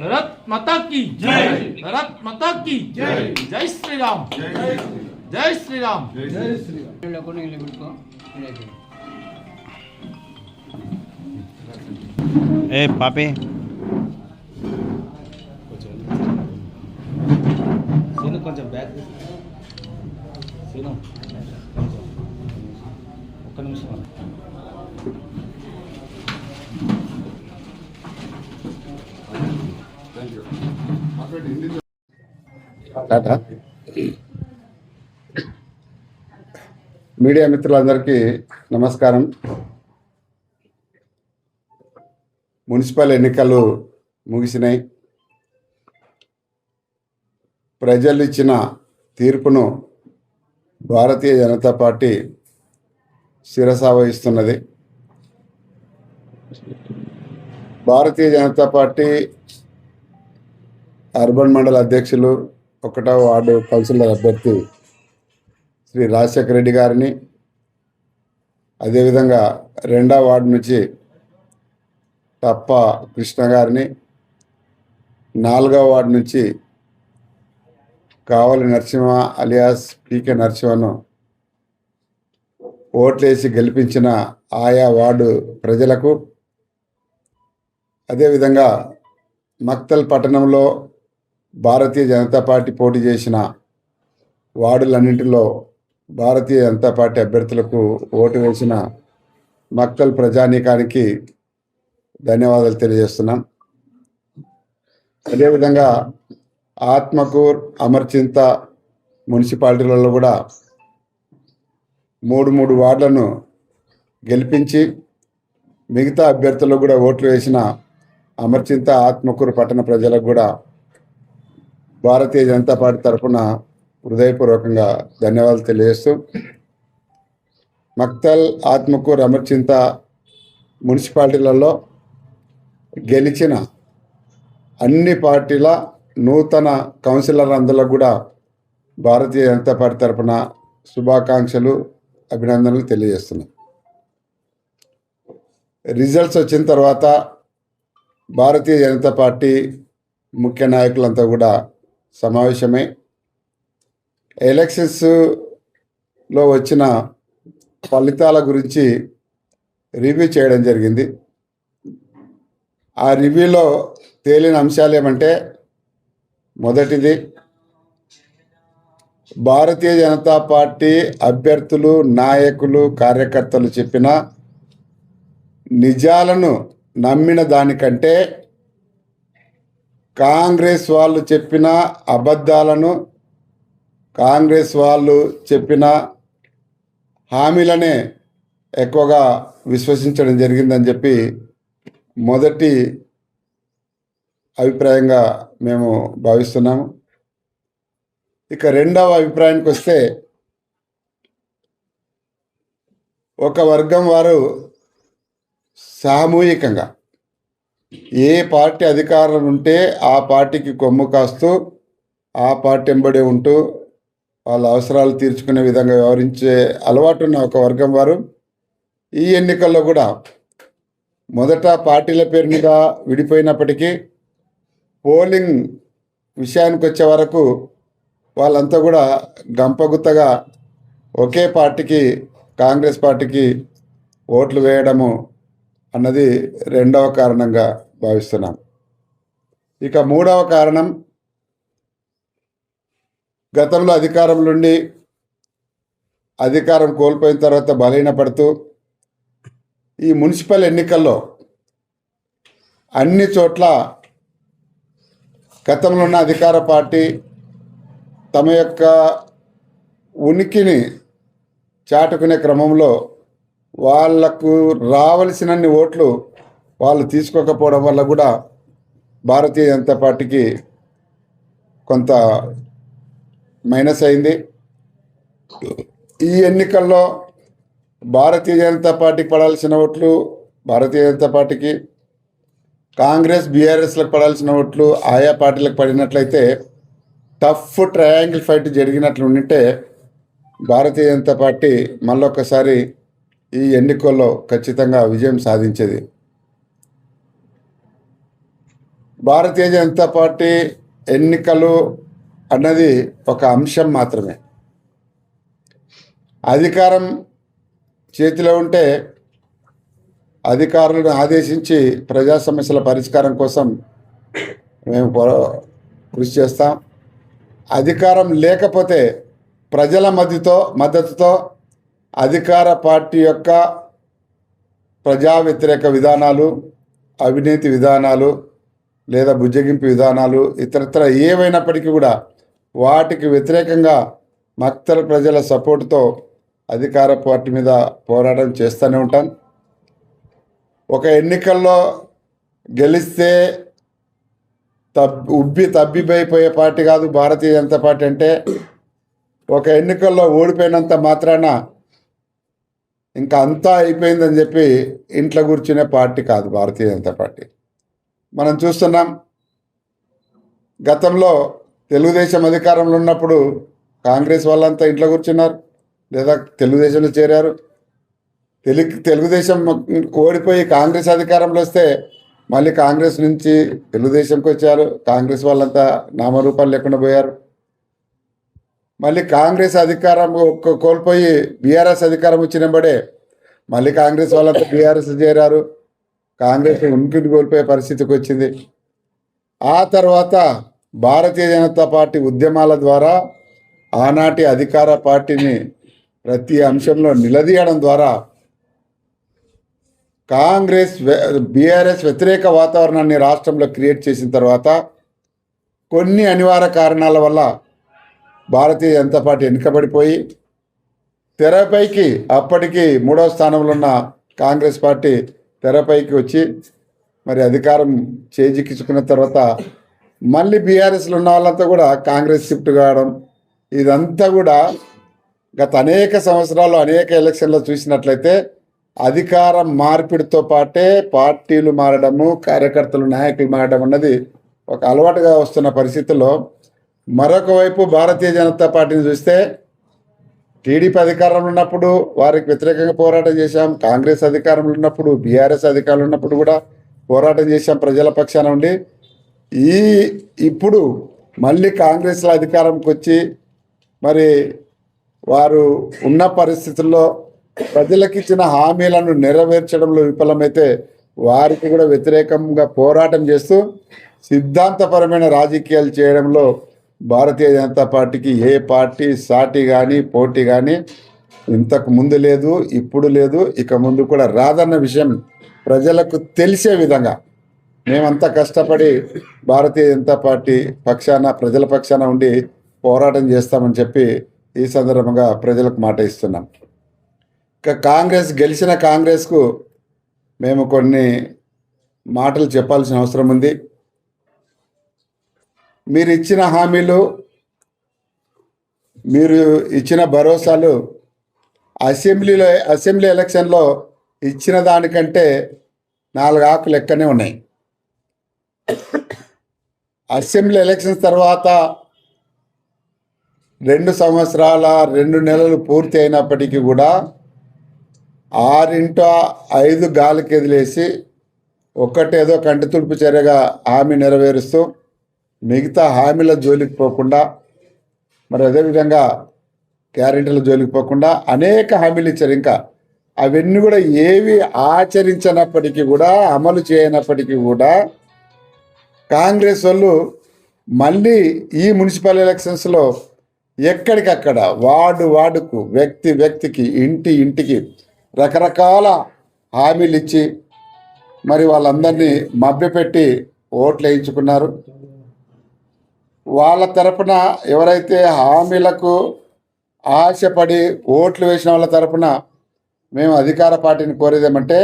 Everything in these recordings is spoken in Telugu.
భరత్ మాతా की జై. భరత్ మాతా की జై శ్రీరామ్ జై శ్రీరామ్ వీళ్ళకు నీళ్ళు పెట్టుకో వీళ్ళకి. ఏ పాపి సీను కొంచెం బ్యాక్ సీను కొంచెం ఒక్క నిమిషం మీడియా మిత్రులందరికీ నమస్కారం. మున్సిపల్ ఎన్నికలు ముగిసినాయి. ప్రజలు ఇచ్చిన తీర్పును భారతీయ జనతా పార్టీ శిరసావహిస్తున్నది. భారతీయ జనతా పార్టీ అర్బన్ మండల అధ్యక్షులు ఒకటో వార్డు కౌన్సిలర్ అభ్యర్థి శ్రీ రాజశేఖర రెడ్డి గారిని. అదేవిధంగా రెండో వార్డు నుంచి తప్ప కృష్ణ గారిని. నాలుగో వార్డు నుంచి కావలి నరసింహ అలియాస్ పీకే నరసింహను ఓట్లేసి గెలిపించిన ఆయా వార్డు ప్రజలకు. అదేవిధంగా మక్తల్ పట్టణంలో భారతీయ జనతా పార్టీ పోటీ చేసిన వార్డులన్నింటిలో భారతీయ జనతా పార్టీ అభ్యర్థులకు ఓటు వేసిన మక్కల్ ప్రజానీకానికి ధన్యవాదాలు తెలియజేస్తున్నాం. అదేవిధంగా ఆత్మకూర్ అమర్చింత మున్సిపాలిటీలలో కూడా మూడు మూడు వార్డులను గెలిపించి మిగతా అభ్యర్థులకు కూడా ఓట్లు వేసిన అమర్చింత ఆత్మకూరు పట్టణ ప్రజలకు కూడా భారతీయ జనతా పార్టీ తరఫున హృదయపూర్వకంగా ధన్యవాదాలు తెలియజేస్తూ మక్తల్ ఆత్మకూరు అమర్చింత మున్సిపాలిటీలలో గెలిచిన అన్ని పార్టీల నూతన కౌన్సిలర్ అందరికి కూడా భారతీయ జనతా పార్టీ తరఫున శుభాకాంక్షలు అభినందనలు తెలియజేస్తున్నాం. రిజల్ట్స్ వచ్చిన తర్వాత భారతీయ జనతా పార్టీ ముఖ్య నాయకులంతా కూడా సమావేశమే ఎలక్షన్స్లో వచ్చిన ఫలితాల గురించి రివ్యూ చేయడం జరిగింది. ఆ రివ్యూలో తేలిన అంశాలు ఏమంటే మొదటిది భారతీయ జనతా పార్టీ అభ్యర్థులు నాయకులు కార్యకర్తలు చెప్పిన నిజాలను నమ్మిన దానికంటే కాంగ్రెస్ వాళ్ళు చెప్పిన అబద్ధాలను కాంగ్రెస్ వాళ్ళు చెప్పిన హామీలనే ఎక్కువగా విశ్వసించడం జరిగిందని చెప్పి మొదటి అభిప్రాయంగా మేము భావిస్తున్నాము. ఇక రెండవ అభిప్రాయానికి వస్తే ఒక వర్గం వారు సామూహికంగా ఏ పార్టీ అధికారం ఉంటే ఆ పార్టీకి కొమ్ము కాస్తూ ఆ పార్టీ ఎంబడే ఉంటూ వాళ్ళ అవసరాలు తీర్చుకునే విధంగా వ్యవహరించే అలవాటు ఉన్న ఒక వర్గం వారు. ఈ ఎన్నికల్లో కూడా మొదట పార్టీల పేరు మీద విడిపోయినప్పటికీ పోలింగ్ విషయానికి వచ్చే వరకు వాళ్ళంతా కూడా గంపగుత్తగా ఒకే పార్టీకి కాంగ్రెస్ పార్టీకి ఓట్లు వేయడము అన్నది రెండవ కారణంగా భావిస్తున్నాం. ఇక మూడవ కారణం గతంలో అధికారం నుండి అధికారం కోల్పోయిన తర్వాత బలహీనపడుతూ ఈ మున్సిపల్ ఎన్నికల్లో అన్ని చోట్ల గతంలో ఉన్న అధికార పార్టీ తమ యొక్క ఉనికిని చాటుకునే క్రమంలో వాళ్ళకు రావలసినన్ని ఓట్లు వాళ్ళు తీసుకోకపోవడం వల్ల కూడా భారతీయ జనతా పార్టీకి కొంత మైనస్ అయింది. ఈ ఎన్నికల్లో భారతీయ జనతా పార్టీకి పడాల్సిన ఓట్లు భారతీయ జనతా పార్టీకి కాంగ్రెస్ బీఆర్ఎస్లకు పడాల్సిన ఓట్లు ఆయా పార్టీలకు పడినట్లయితే టఫ్ ట్రయాంగిల్ ఫైట్ జరిగినట్లు ఉంటే భారతీయ జనతా పార్టీ మళ్ళొకసారి ఈ ఎన్నికల్లో ఖచ్చితంగా విజయం సాధించేది. భారతీయ జనతా పార్టీ ఎన్నికలు అన్నది ఒక అంశం మాత్రమే. అధికారం చేతిలో ఉంటే అధికారులను ఆదేశించి ప్రజా సమస్యల పరిష్కారం కోసం మేము కృషి చేస్తాం. అధికారం లేకపోతే ప్రజల మద్దతుతో మద్దతుతో అధికార పార్టీ యొక్క ప్రజా వ్యతిరేక విధానాలు అవినీతి విధానాలు లేదా బుజ్జగింపు విధానాలు ఇతరత్ర ఏవైనప్పటికీ కూడా వాటికి వ్యతిరేకంగా మక్తల ప్రజల సపోర్టుతో అధికార పార్టీ మీద పోరాటం చేస్తూనే ఉంటాం. ఒక ఎన్నికల్లో గెలిస్తే తబ్ ఉబ్బి తబ్బిబైపోయే పార్టీ కాదు భారతీయ జనతా పార్టీ అంటే ఒక ఎన్నికల్లో ఓడిపోయినంత మాత్రాన ఇంకా అంతా అయిపోయిందని చెప్పి ఇంట్లో కూర్చునే పార్టీ కాదు భారతీయ జనతా పార్టీ. మనం చూస్తున్నాం గతంలో తెలుగుదేశం అధికారంలో ఉన్నప్పుడు కాంగ్రెస్ వాళ్ళంతా ఇంట్లో కూర్చున్నారు లేదా తెలుగుదేశంలో చేరారు. తెలుగు తెలుగుదేశం ఓడిపోయి కాంగ్రెస్ అధికారంలో వస్తే మళ్ళీ కాంగ్రెస్ నుంచి తెలుగుదేశంకి వచ్చారు. కాంగ్రెస్ వాళ్ళంతా నామరూపాలు లేకుండా పోయారు. మళ్ళీ కాంగ్రెస్ అధికారం కోల్పోయి బీఆర్ఎస్ అధికారం వచ్చినప్పుడే మళ్ళీ కాంగ్రెస్ వాళ్ళంతా బీఆర్ఎస్ చేరారు. కాంగ్రెస్ ఉనికిని కోల్పోయే పరిస్థితికి వచ్చింది. ఆ తర్వాత భారతీయ జనతా పార్టీ ఉద్యమాల ద్వారా ఆనాటి అధికార పార్టీని ప్రతి అంశంలో నిలదీయడం ద్వారా కాంగ్రెస్ బీఆర్ఎస్ వ్యతిరేక వాతావరణాన్ని రాష్ట్రంలో క్రియేట్ చేసిన తర్వాత కొన్ని అనివార్య కారణాల వల్ల భారతీయ జనతా పార్టీ వెనుకబడిపోయి తెరపైకి అప్పటికి మూడవ స్థానంలో ఉన్న కాంగ్రెస్ పార్టీ తెరపైకి వచ్చి మరి అధికారం చేజిక్కించుకున్న తర్వాత మళ్ళీ బీఆర్ఎస్లో ఉన్న వాళ్ళంతా కూడా కాంగ్రెస్ షిఫ్ట్ కావడం ఇదంతా కూడా గత అనేక సంవత్సరాలు అనేక ఎలక్షన్లో చూసినట్లయితే అధికారం మార్పిడితో పాటే పార్టీలు మారడము కార్యకర్తలు నాయకులు మారడం అన్నది ఒక అలవాటుగా వస్తున్న పరిస్థితుల్లో మరొక వైపు భారతీయ జనతా పార్టీని చూస్తే టీడీపీ అధికారంలో ఉన్నప్పుడు వారికి వ్యతిరేకంగా పోరాటం చేశాం. కాంగ్రెస్ అధికారంలో ఉన్నప్పుడు బీఆర్ఎస్ అధికారంలో ఉన్నప్పుడు కూడా పోరాటం చేశాం ప్రజల పక్షాన ఉండి. ఈ ఇప్పుడు మళ్ళీ కాంగ్రెస్ల అధికారంకి వచ్చి మరి వారు ఉన్న పరిస్థితుల్లో ప్రజలకు ఇచ్చిన హామీలను నెరవేర్చడంలో విఫలమైతే వారికి కూడా వ్యతిరేకంగా పోరాటం చేస్తూ సిద్ధాంతపరమైన రాజకీయాలు చేయడంలో భారతీయ జనతా పార్టీకి ఏ పార్టీ సాటి కానీ పోటీ కానీ ఇంతకు ముందు లేదు ఇప్పుడు లేదు ఇక ముందు కూడా రాదన్న విషయం ప్రజలకు తెలిసే విధంగా. మేమంతా కష్టపడి భారతీయ జనతా పార్టీ పక్షాన ప్రజల పక్షాన ఉండి పోరాటం చేస్తామని చెప్పి ఈ సందర్భంగా ప్రజలకు మాట ఇస్తున్నాం. ఇక కాంగ్రెస్ గెలిచిన కాంగ్రెస్కు మేము కొన్ని మాటలు చెప్పాల్సిన అవసరం ఉంది. మీరు ఇచ్చిన హామీలు మీరు ఇచ్చిన భరోసాలు అసెంబ్లీలో అసెంబ్లీ ఎలక్షన్లో ఇచ్చిన దానికంటే నాలుగు ఆకులు లెక్కనే ఉన్నాయి. అసెంబ్లీ ఎలక్షన్స్ తర్వాత రెండు సంవత్సరాల రెండు నెలలు పూర్తి అయినప్పటికీ కూడా ఆరింట ఐదు గాలికి ఎదిలేసి ఒక్కటేదో కంటి తుడుపు చర్యగా హామీ నెరవేరుస్తూ మిగతా హామీల జోలికి పోకుండా మరి అదేవిధంగా గ్యారెంటీల జోలికి పోకుండా అనేక హామీలు ఇచ్చారు. ఇంకా అవన్నీ కూడా ఏవి ఆచరించనప్పటికీ కూడా అమలు చేయనప్పటికీ కూడా కాంగ్రెస్ వాళ్ళు మళ్ళీ ఈ మున్సిపల్ ఎలక్షన్స్లో ఎక్కడికక్కడ వార్డు వార్డుకు వ్యక్తి వ్యక్తికి ఇంటి ఇంటికి రకరకాల హామీలు ఇచ్చి మరి వాళ్ళందరినీ మభ్యపెట్టి ఓట్లు వేయించుకున్నారు. వాళ్ళ తరపున ఎవరైతే హామీలకు ఆశపడి ఓట్లు వేసిన వాళ్ళ తరపున మేము అధికార పార్టీని కోరేదేమంటే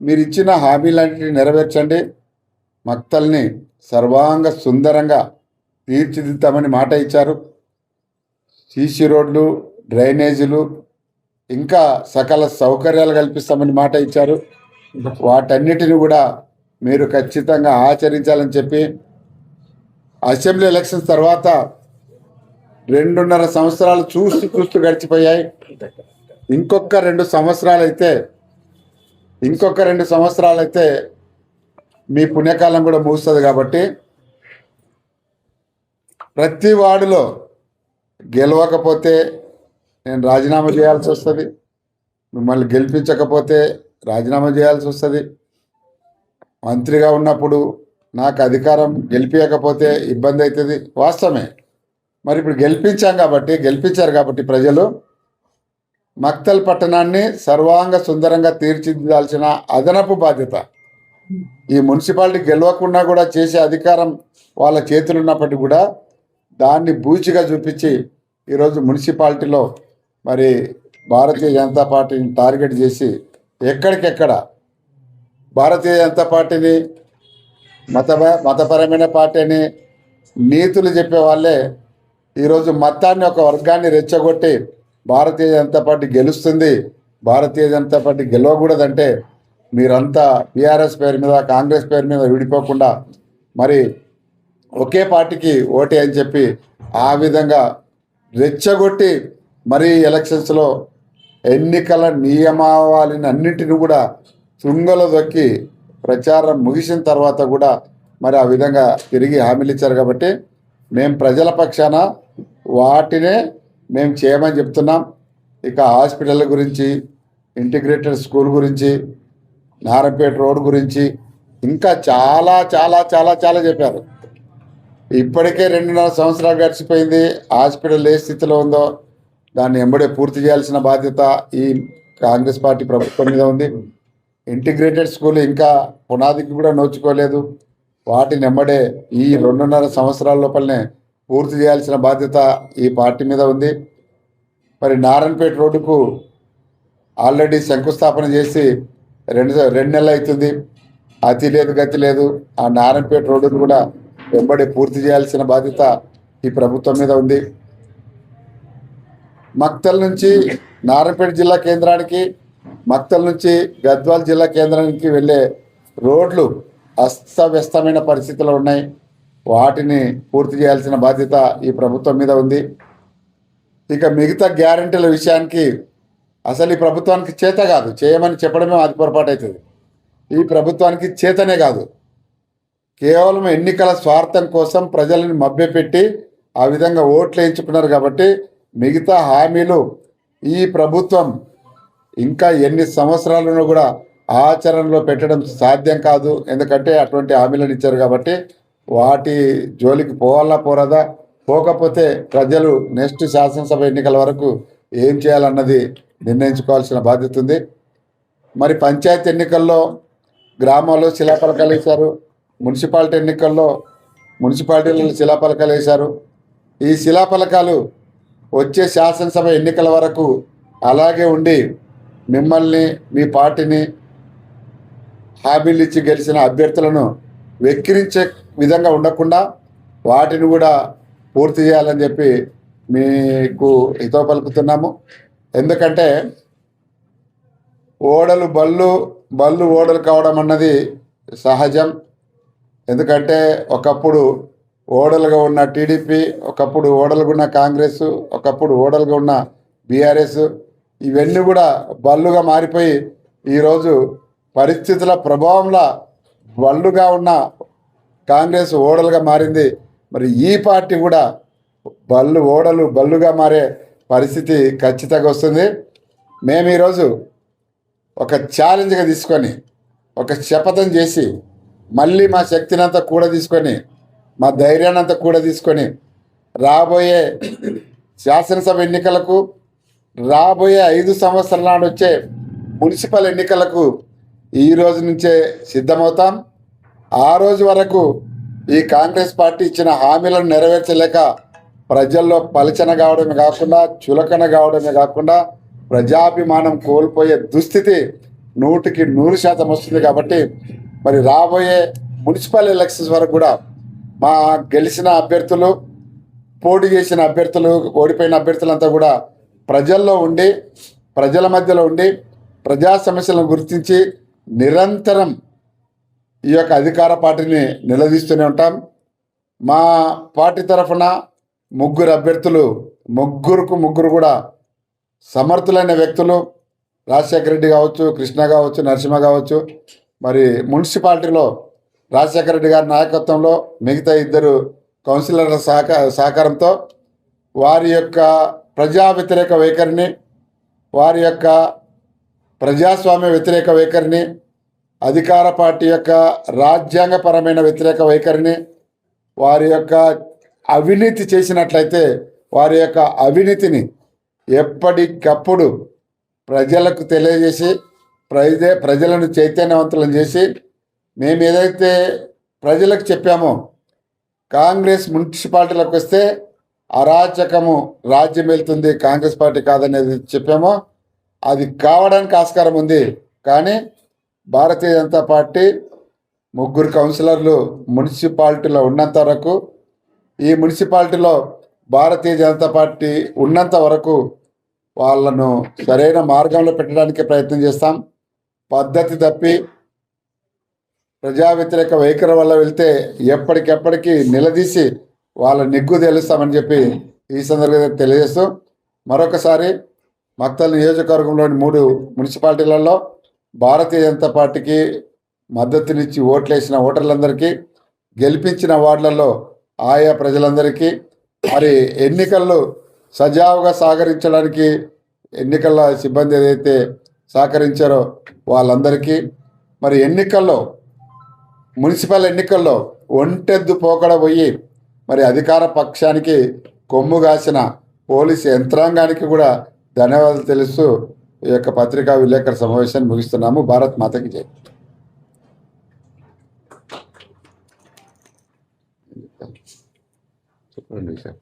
మీరు ఇచ్చిన హామీలన్నింటినీ నెరవేర్చండి. మక్తల్ని సర్వాంగ సుందరంగా తీర్చిదిద్దామని మాట ఇచ్చారు. సీసీ రోడ్లు డ్రైనేజీలు ఇంకా సకల సౌకర్యాలు కల్పిస్తామని మాట ఇచ్చారు. వాటన్నిటిని కూడా మీరు ఖచ్చితంగా ఆచరించాలని చెప్పి అసెంబ్లీ ఎలక్షన్స్ తర్వాత రెండున్నర సంవత్సరాలు చూస్తూ చూస్తూ గడిచిపోయాయి. ఇంకొక రెండు సంవత్సరాలు అయితే ఇంకొక రెండు సంవత్సరాలు అయితే మీ పుణ్యకాలం కూడా ముగుస్తుంది కాబట్టి ప్రతి వార్డులో గెలవకపోతే నేను రాజీనామా చేయాల్సి వస్తుంది. మిమ్మల్ని గెలిపించకపోతే రాజీనామా చేయాల్సి వస్తుంది. మంత్రిగా ఉన్నప్పుడు నాకు అధికారం గెలిపించకపోతే ఇబ్బంది అవుతుంది. వాస్తవమే. మరి ఇప్పుడు గెలిపించాం కాబట్టి గెలిపించారు కాబట్టి ప్రజలు మక్తల్ పట్టణాన్ని సర్వాంగ సుందరంగా తీర్చిదిద్దాల్సిన అదనపు బాధ్యత. ఈ మున్సిపాలిటీ గెలవకుండా కూడా చేసే అధికారం వాళ్ళ చేతులు ఉన్నప్పటికీ కూడా దాన్ని బూచిగా చూపించి ఈరోజు మున్సిపాలిటీలో మరి భారతీయ జనతా పార్టీని టార్గెట్ చేసి ఎక్కడికెక్కడ భారతీయ జనతా పార్టీని మత మతపరమైన పార్టీ అని నీతులు చెప్పే వాళ్ళే ఈరోజు మతాన్ని ఒక వర్గాన్ని రెచ్చగొట్టి భారతీయ జనతా పార్టీ గెలుస్తుంది. భారతీయ జనతా పార్టీ గెలవకూడదంటే మీరంతా బీఆర్ఎస్ పేరు మీద కాంగ్రెస్ పేరు మీద విడిపోకుండా మరి ఒకే పార్టీకి ఓటే అని చెప్పి ఆ విధంగా రెచ్చగొట్టి మరి ఎలక్షన్స్లో ఎన్నికల నియమావళిని అన్నింటిని కూడా శృంగలో దొక్కి ప్రచారం ముగిసిన తర్వాత కూడా మరి ఆ విధంగా తిరిగి హామీలు ఇచ్చారు కాబట్టి మేము ప్రజల పక్షాన వాటినే మేము చేయమని చెప్తున్నాం. ఇక హాస్పిటల్ గురించి ఇంటిగ్రేటెడ్ స్కూల్ గురించి నారంపేట రోడ్ గురించి ఇంకా చాలా చాలా చాలా చాలా చెప్పారు. ఇప్పటికే రెండున్నర సంవత్సరాలు గడిచిపోయింది. హాస్పిటల్ ఏ స్థితిలో ఉందో దాన్ని ఎంబడే పూర్తి చేయాల్సిన బాధ్యత ఈ కాంగ్రెస్ పార్టీ ప్రభుత్వం మీద ఉంది. ఇంటిగ్రేటెడ్ స్కూల్ ఇంకా పునాదికి కూడా నోచుకోలేదు. వాటిని ఎంబడే ఈ రెండున్నర సంవత్సరాల లోపలనే పూర్తి చేయాల్సిన బాధ్యత ఈ పార్టీ మీద ఉంది. మరి నారాయణపేట రోడ్డుకు ఆల్రెడీ శంకుస్థాపన చేసి రెండు రెండు నెలలు అవుతుంది. అతి లేదు గతి లేదు. ఆ నారాయణపేట రోడ్డును కూడా వెంబడి పూర్తి చేయాల్సిన బాధ్యత ఈ ప్రభుత్వం మీద ఉంది. మక్తల్ నుంచి నారాయణపేట జిల్లా కేంద్రానికి మక్తల్ నుంచి గద్వాల్ జిల్లా కేంద్రానికి వెళ్ళే రోడ్లు అస్తవ్యస్తమైన పరిస్థితులు ఉన్నాయి. వాటిని పూర్తి చేయాల్సిన బాధ్యత ఈ ప్రభుత్వం మీద ఉంది. ఇక మిగతా గ్యారంటీల విషయానికి అసలు ఈ ప్రభుత్వానికి చేత కాదు. చేయమని చెప్పడమే అది పొరపాటు అవుతుంది. ఈ ప్రభుత్వానికి చేతనే కాదు. కేవలం ఎన్నికల స్వార్థం కోసం ప్రజలను మభ్యపెట్టి ఆ విధంగా ఓట్లు వేయించుకున్నారు కాబట్టి మిగతా హామీలు ఈ ప్రభుత్వం ఇంకా ఎన్ని సంవత్సరాలను కూడా ఆచరణలో పెట్టడం సాధ్యం కాదు. ఎందుకంటే అటువంటి హామీలను ఇచ్చారు కాబట్టి వాటి జోలికి పోవాలా పోరాదా? పోకపోతే ప్రజలు నెక్స్ట్ శాసనసభ ఎన్నికల వరకు ఏం చేయాలన్నది నిర్ణయించుకోవాల్సిన బాధ్యత ఉంది. మరి పంచాయతీ ఎన్నికల్లో గ్రామాల్లో శిలాపలకాలు వేశారు. మున్సిపాలిటీ ఎన్నికల్లో మున్సిపాలిటీలలో శిలాపలకాలు వేశారు. ఈ శిలాపలకాలు వచ్చే శాసనసభ ఎన్నికల వరకు అలాగే ఉండి మిమ్మల్ని మీ పార్టీని హామీలు ఇచ్చి గెలిచిన అభ్యర్థులను వెక్కిరించే విధంగా ఉండకుండా వాటిని కూడా పూర్తి చేయాలని చెప్పి మీకు హితో పలుకుతున్నాము. ఎందుకంటే ఓడలు బళ్ళు బళ్ళు ఓడలు కావడం అన్నది సహజం. ఎందుకంటే ఒకప్పుడు ఓడలుగా ఉన్న టీడీపీ ఒకప్పుడు ఓడలుగా ఉన్న కాంగ్రెస్ ఒకప్పుడు ఓడలుగా ఉన్న బీఆర్ఎస్ ఇవన్నీ కూడా బళ్ళుగా మారిపోయి ఈరోజు పరిస్థితుల ప్రభావంలో బళ్ళుగా ఉన్న కాంగ్రెస్ ఓడలుగా మారింది. మరి ఈ పార్టీ కూడా బళ్ళు ఓడలు బళ్ళుగా మారే పరిస్థితి ఖచ్చితంగా వస్తుంది. మేము ఈరోజు ఒక ఛాలెంజ్గా తీసుకొని ఒక శపథం చేసి మళ్ళీ మా శక్తినంతా కూడా తీసుకొని మా ధైర్యాన్ని అంతా కూడా తీసుకొని రాబోయే శాసనసభ ఎన్నికలకు రాబోయే ఐదు సంవత్సరాల నాడు వచ్చే మున్సిపల్ ఎన్నికలకు ఈ రోజు నుంచే సిద్ధమవుతాం. ఆ రోజు వరకు ఈ కాంగ్రెస్ పార్టీ ఇచ్చిన హామీలను నెరవేర్చలేక ప్రజల్లో పలచన కావడమే కాకుండా చులకన కావడమే కాకుండా ప్రజాభిమానం కోల్పోయే దుస్థితి నూటికి నూరు శాతం వస్తుంది కాబట్టి మరి రాబోయే మున్సిపల్ ఎలక్షన్స్ వరకు కూడా మా గెలిచిన అభ్యర్థులు పోటీ చేసిన అభ్యర్థులు ఓడిపోయిన అభ్యర్థులంతా కూడా ప్రజల్లో ఉండి ప్రజల మధ్యలో ఉండి ప్రజా సమస్యలను గుర్తించి నిరంతరం ఈ యొక్క అధికార పార్టీని నిలదీస్తూనే ఉంటాం. మా పార్టీ తరఫున ముగ్గురు అభ్యర్థులు ముగ్గురుకు ముగ్గురు కూడా సమర్థులైన వ్యక్తులు రాజశేఖర రెడ్డి కావచ్చు కృష్ణ కావచ్చు నరసింహ కావచ్చు మరి మున్సిపాలిటీలో రాజశేఖర రెడ్డి గారి నాయకత్వంలో మిగతా ఇద్దరు కౌన్సిలర్ల సహక సహకారంతో వారి యొక్క ప్రజా వ్యతిరేక వైఖరిని వారి యొక్క ప్రజాస్వామ్య వ్యతిరేక వైఖరిని అధికార పార్టీ యొక్క రాజ్యాంగపరమైన వ్యతిరేక వైఖరిని వారి యొక్క అవినీతి చేసినట్లయితే వారి యొక్క అవినీతిని ఎప్పటికప్పుడు ప్రజలకు తెలియజేసి ప్రజే ప్రజలను చైతన్యవంతులను చేసి మేము ఏదైతే ప్రజలకు చెప్పామో కాంగ్రెస్ మున్సిపాలిటీలకు వస్తే అరాచకము రాజ్యం వెళ్తుంది కాంగ్రెస్ పార్టీ కాదనేది చెప్పామో అది కావడానికి ఆస్కారం ఉంది. కానీ భారతీయ జనతా పార్టీ ముగ్గురు కౌన్సిలర్లు మున్సిపాలిటీలో ఉన్నంత వరకు ఈ మున్సిపాలిటీలో భారతీయ జనతా పార్టీ ఉన్నంత వరకు వాళ్ళను సరైన మార్గంలో పెట్టడానికి ప్రయత్నం చేస్తాం. పద్ధతి తప్పి ప్రజా వ్యతిరేక వైఖరి వల్ల వెళ్తే ఎప్పటికెప్పటికీ నిలదీసి వాళ్ళ నిగ్గు తెలుస్తామని చెప్పి ఈ సందర్భంగా తెలియజేస్తూ మరొకసారి మక్తల్ నియోజకవర్గంలోని మూడు మున్సిపాలిటీలలో భారతీయ జనతా పార్టీకి మద్దతునిచ్చి ఓట్లేసిన ఓటర్లందరికీ గెలిపించిన వార్డులలో ఆయా ప్రజలందరికీ మరి ఎన్నికల్లో సజావుగా సహకరించడానికి ఎన్నికల సిబ్బంది ఏదైతే సహకరించారో వాళ్ళందరికీ మరి ఎన్నికల్లో మున్సిపల్ ఎన్నికల్లో ఒంటెద్దు పోకడ పోయి మరి అధికార పక్షానికి కొమ్ము కాసిన పోలీసు యంత్రాంగానికి కూడా ధన్యవాదాలు తెలుస్తూ ఈ యొక్క పత్రికా విలేకరుల సమావేశాన్ని ముగిస్తున్నాము. భారత్ మాతకి జై. చెప్పండి సార్.